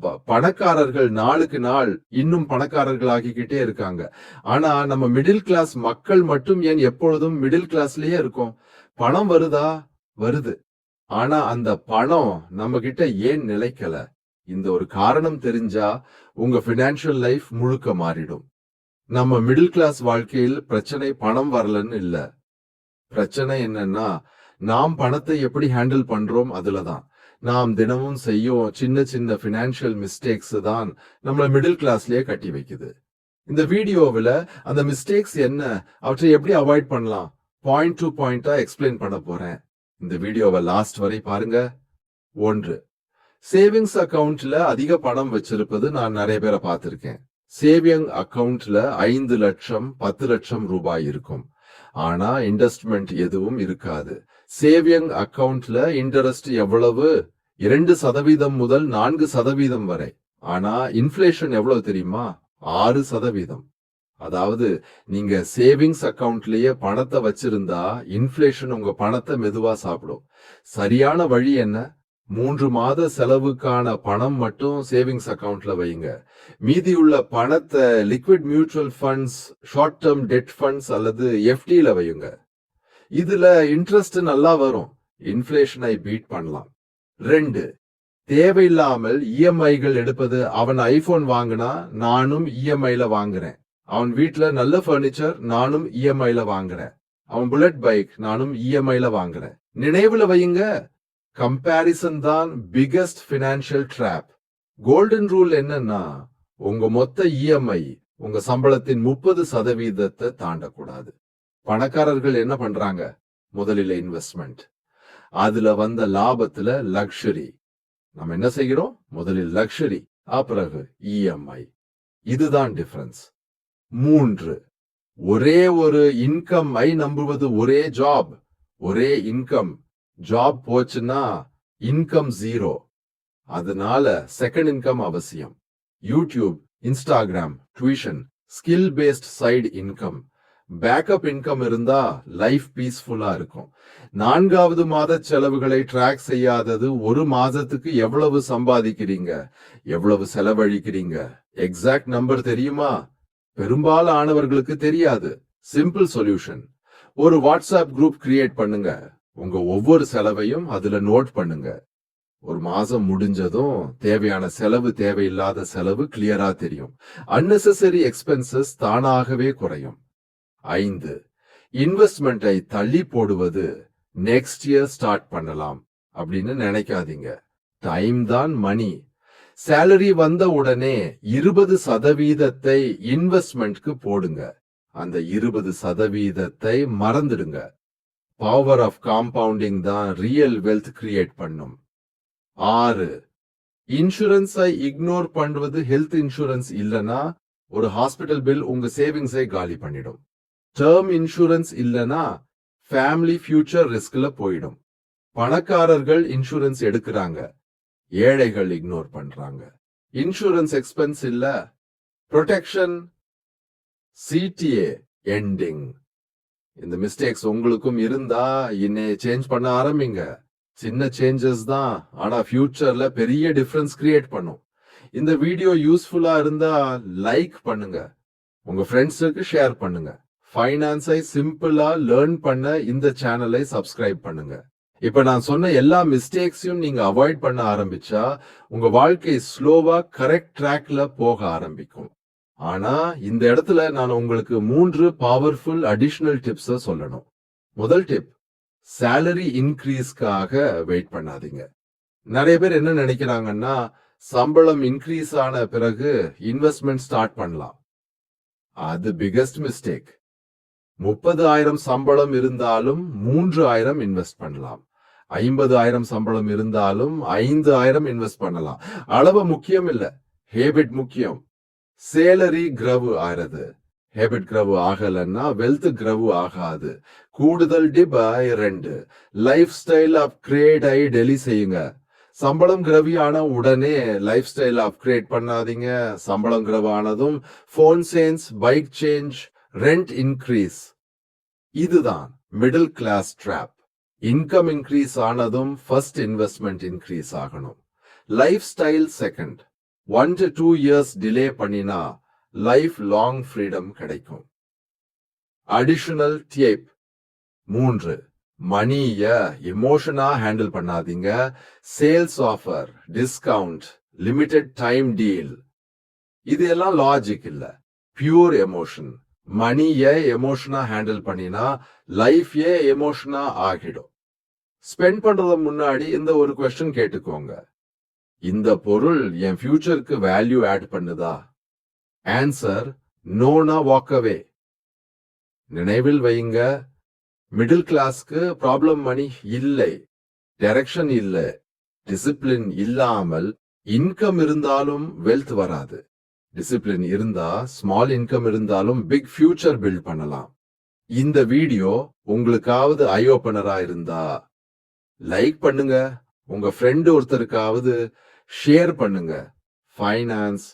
பணக்காரர்கள் நாளுக்கு நாள் இன்னும் பணக்காரர்கள் ஆகிக்கிட்டே இருக்காங்க. ஆனா நம்ம மிடில் கிளாஸ் மக்கள் மட்டும் ஏன் எப்பொழுதும் மிடில் கிளாஸ்லயே இருக்கோம்? பணம் வருதா? வருது. ஆனா அந்த பணம் நம்ம கிட்ட ஏன் நிலைக்கல? இந்த ஒரு காரணம் தெரிஞ்சா உங்க பினான்சியல் லைஃப் முழுக்க மாறிடும். நம்ம மிடில் கிளாஸ் வாழ்க்கையில் பிரச்சனை பணம் வரலன்னு இல்ல. பிரச்சனை என்னன்னா நாம் பணத்தை எப்படி ஹேண்டில் பண்றோம் அதுலதான். நாம் தினமும் செய்யும் சின்ன சின்ன பினான்சியல் மிஸ்டேக்ஸ் தான் நம்மளை மிடில் கிளாஸ்லயே கட்டி வைக்குது. இந்த வீடியோவில் அந்த மிஸ்டேக்ஸ் என்ன அவற்றை எப்படி அவாய்ட் பண்ணலாம் பாயிண்ட் டு பாயிண்டா எக்ஸ்பிளைன் பண்ண போறேன். இந்த வீடியோவை லாஸ்ட் வரை பாருங்க. ஒன்று சேவிங்ஸ் அக்கவுண்ட்ல அதிக பணம் வச்சிருப்பது நான் நிறைய பேரை பார்த்திருக்கேன். சேவிங் அக்கவுண்ட்ல ஐந்து லட்சம் பத்து லட்சம் ரூபாய் இருக்கும். ஆனா இன்வெஸ்ட்மெண்ட் எதுவும் இருக்காது. சேவிங் அக்கவுண்ட்ல இன்ட்ரெஸ்ட் எவ்வளவு இரண்டு சதவீதம் முதல் நான்கு சதவீதம் வரை. ஆனா இன்ஃபிளேஷன் எவ்வளவு தெரியுமா? ஆறு சதவீதம். அதாவது நீங்க சேவிங்ஸ் அக்கவுண்ட்லயே பணத்தை வச்சிருந்தா இன்ஃபிளேஷன் உங்க பணத்தை மெதுவா சாப்பிடும். சரியான வழி என்ன? மூன்று மாத செலவுக்கான பணம் மட்டும் சேவிங்ஸ் அக்கவுண்ட்ல வைங்க. மீதியுள்ள பணத்தை liquid mutual funds short term debt funds அல்லது எஃப்டியில வையுங்க. இதுல இன்ட்ரெஸ்ட் நல்லா வரும். இன்ஃபிளேஷனை பீட் பண்ணலாம். ரெண்டு. தேவையில்லாமல் இஎம்ஐகள் எடுப்பது அவன் ஐபோன் வாங்கினா நானும் இஎம்ஐல வாங்குறேன். அவன் வீட்டுல நல்ல பர்னிச்சர் நானும் இஎம்ஐல வாங்குறேன். அவன் புல்லட் பைக் நானும் இஎம்ஐல வாங்குறேன். நினைவுல வையுங்க கம்பேரிசன் தான் biggest financial trap golden rule என்னன்னா உங்க மொத்த இஎம்ஐ உங்க சம்பளத்தின் முப்பது சதவீதத்தை தாண்டக்கூடாது. பணக்காரர்கள் என்ன பண்றாங்க? முதலில் இன்வெஸ்ட்மெண்ட் அதுல வந்த லாபத்துல லக்ஷரி நம்ம என்ன செய்கிறோம்? முதலில் லக்ஷரி அப்பிறகு இஎம்ஐ இதுதான் டிஃபரன்ஸ் மூன்று ஒரே ஒரு இன்கம் ஐ நம்புவது ஒரே ஜாப் ஒரே இன்கம் ஜாப் போச்சுன்னா இன்கம் ஜீரோ அதனால செகண்ட் இன்கம் அவசியம். YouTube Instagram tuition skill based side income backup income இருந்தா லைஃப் பீஸ்ஃபுல்லா இருக்கும். நான்காவது மாத செலவுகளை ட்ராக் செய்யாதது ஒரு மாதத்துக்கு எவ்வளவு சம்பாதிக்கிறீங்க? எவ்வளவு செலவழிக்கிறீங்க? எக்ஸாக்ட் நம்பர் தெரியுமா? பெரும்பாலானவர்களுக்கு தெரியாது. சிம்பிள் சொல்யூஷன் ஒரு வாட்ஸ்அப் குரூப் கிரியேட் பண்ணுங்க. உங்க ஒவ்வொரு செலவையும் அதுல நோட் பண்ணுங்க. ஒரு மாசம் முடிஞ்சதும் தேவையான செலவு தேவையில்லாத செலவு கிளியரா தெரியும். அன்னெசரி எக்ஸ்பென்சஸ் தானாகவே குறையும். ஐந்து. இன்வெஸ்ட்மெண்ட்டை தள்ளி போடுவது நெக்ஸ்ட் இயர் ஸ்டார்ட் பண்ணலாம் அப்படின்னு நினைக்காதீங்க. டைம் தான் மணி சேலரி வந்த உடனே இருபது சதவீதத்தை இன்வெஸ்ட்மெண்ட்க்கு போடுங்க. அந்த இருபது சதவீதத்தை மறந்துடுங்க. பவர் ஆஃப் காம்பவுண்டிங் தான் ரியல் வெல்த் கிரியேட் பண்ணும். ஆறு. இன்சூரன்ஸை இக்னோர் பண்றது ஹெல்த் இன்சூரன்ஸ் இல்லனா ஒரு ஹாஸ்பிட்டல் பில் உங்க சேவிங்ஸை காலி பண்ணிடும். டேர்ம் இன்சூரன்ஸ் இல்லனா ஃபேமிலி ஃபியூச்சர் ரிஸ்க்ல போயிடும். பணக்காரர்கள் இன்சூரன்ஸ் எடுக்கிறாங்க. ஏழைகள் இக்னோர் பண்றாங்க. இன்சூரன்ஸ் எக்ஸ்பென்ஸ் இல்ல. ப்ரொடெக்ஷன் சிடிஏ எண்டிங் இந்த மிஸ்டேக்ஸ் உங்களுக்கும் இருந்தா இன்னைய சேஞ்ச் பண்ண ஆரம்பிங்க. சின்ன சேஞ்சஸ் தான் ஆனா ஃபியூச்சர்ல பெரிய டிஃபரன்ஸ் கிரியேட் பண்ணும். இந்த வீடியோ யூஸ்ஃபுல்லா இருந்தா லைக் பண்ணுங்க. உங்க ஃப்ரெண்ட்ஸுக்கு ஷேர் பண்ணுங்க. ஃபைனான்ஸை சிம்பிளா லேர்ன் பண்ண இந்த சேனலை சப்ஸ்கிரைப் பண்ணுங்க. இப்ப நான் சொன்ன எல்லா மிஸ்டேக்ஸையும் நீங்க அவாய்ட் பண்ண ஆரம்பிச்சா உங்க வாழ்க்கை ஸ்லோவா கரெக்ட் ட்ராக்ல போக ஆரம்பிக்கும். ஆனா இந்த இடத்துல நான் உங்களுக்கு மூன்று பவர்ஃபுல் அடிஷனல் டிப்ஸை சொல்லணும். முதல் டிப் சேலரி இன்க்ரீஸ்க்காக வெயிட் பண்ணாதீங்க. நிறைய பேர் என்ன நினைக்கிறாங்கன்னா சம்பளம் இன்க்ரீஸ் ஆன பிறகு இன்வெஸ்ட்மெண்ட் ஸ்டார்ட் பண்ணலாம். அது பிகஸ்ட் மிஸ்டேக் முப்பது ஆயிரம் சம்பளம் இருந்தாலும் மூன்று ஆயிரம் இன்வெஸ்ட் பண்ணலாம். ஐம்பது ஆயிரம் சம்பளம் இருந்தாலும் ஐந்து ஆயிரம் இன்வெஸ்ட் பண்ணலாம். அளவு முக்கியம் இல்ல. ஹேபிட் முக்கியம். சேலரி கிரவு ஆறது. ஹேபிட் கிரவு ஆகலன்னா வெல்த் கிரவு ஆகாது. கூடுதல் டிப் ரெண்டு. லைஃப் ஸ்டைல் அப்கிரேட் ஆகி டெலி செய்யுங்க. சம்பளம் கிரவி ஆன உடனே லைஃப் ஸ்டைல் அப்கிரேட் பண்ணாதீங்க. சம்பளம் கிரவ் ஆனதும் phone change bike change rent increase இதுதான் middle class trap income increase ஆனதும் ஃபர்ஸ்ட் இன்வெஸ்ட்மெண்ட் இன்க்ரீஸ் ஆகணும். Life style second one to two years delay பண்ணினா லைஃப் லாங் ஃப்ரீடம் கிடைக்கும். அடிஷனல் டியேப் மூன்று. மணிய எமோஷனா ஹேண்டில் பண்ணாதீங்க. Sales offer discount limited time deal இது எல்லாம் லாஜிக் இல்ல. பியூர் எமோஷன் மணியை எமோஷனா ஹேண்டில் பண்ணினா லைஃப் ஏ எமோஷனா ஆகிடும். ஸ்பெண்ட் பண்றத முன்னாடி இந்த ஒரு கொஸ்டின் கேட்டுக்கோங்க. இந்த பொருள் என் ஃபியூச்சருக்கு வேல்யூ ஆட் பண்ணுதா? ஆன்சர் நோனா வாக்கவே நினைவில் வையுங்க. மிடில் கிளாஸ்க்கு ப்ராப்ளம் மணி இல்லை. டைரக்ஷன் இல்லை. டிசிப்ளின் இல்லாமல் இன்கம் இருந்தாலும் வெல்த் வராது. டிசிப்ளின் இருந்தா ஸ்மால் இன்கம் இருந்தாலும் பிக் ஃபியூச்சர் பில்ட் பண்ணலாம். இந்த வீடியோ உங்களுக்காவது ஐ ஓப்பனரா இருந்தா லைக் பண்ணுங்க. உங்க ஃப்ரெண்டு ஒருத்தருக்காவது ஷேர் பண்ணுங்க. ஃபைனான்ஸ்